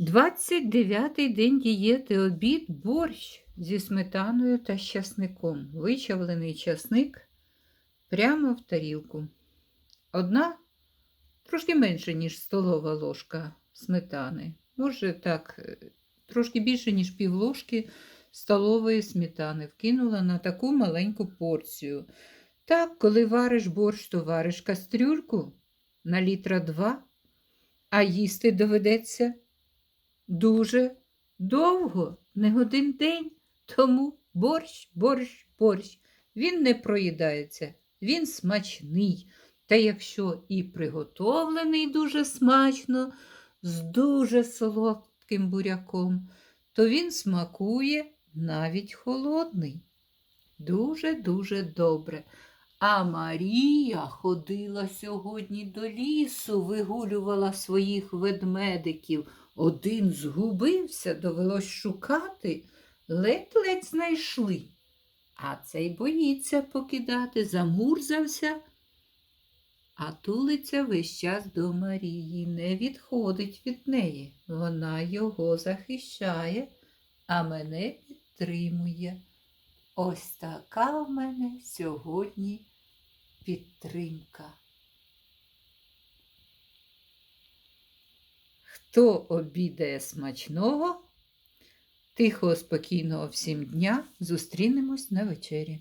29-й день дієти обід борщ зі сметаною та часником. Вичавлений часник прямо в тарілку. Одна трошки менше, ніж столова ложка сметани. Може, так, е, трошки більше, ніж пів ложки столової сметани. Вкинула на таку маленьку порцію. Так, коли вариш борщ, то вариш кастрюльку на літра два, а їсти доведеться дуже довго, не один день. Тому борщ, борщ, борщ. Він не проїдається, він смачний. Та якщо і приготовлений дуже смачно, з дуже солодким буряком, то він смакує навіть холодний. Дуже-дуже добре. А Марія ходила сьогодні до лісу, вигулювала своїх ведмедиків. Один згубився, довелось шукати, ледь-ледь знайшли. А цей боїться покидати, замурзався, а тулиться весь час до Марії, не відходить від неї. Вона його захищає, а мене підтримує. Ось така в мене сьогодні підтримка. Хто обідає смачного, тихого, спокійного всім дня, зустрінемось на вечері.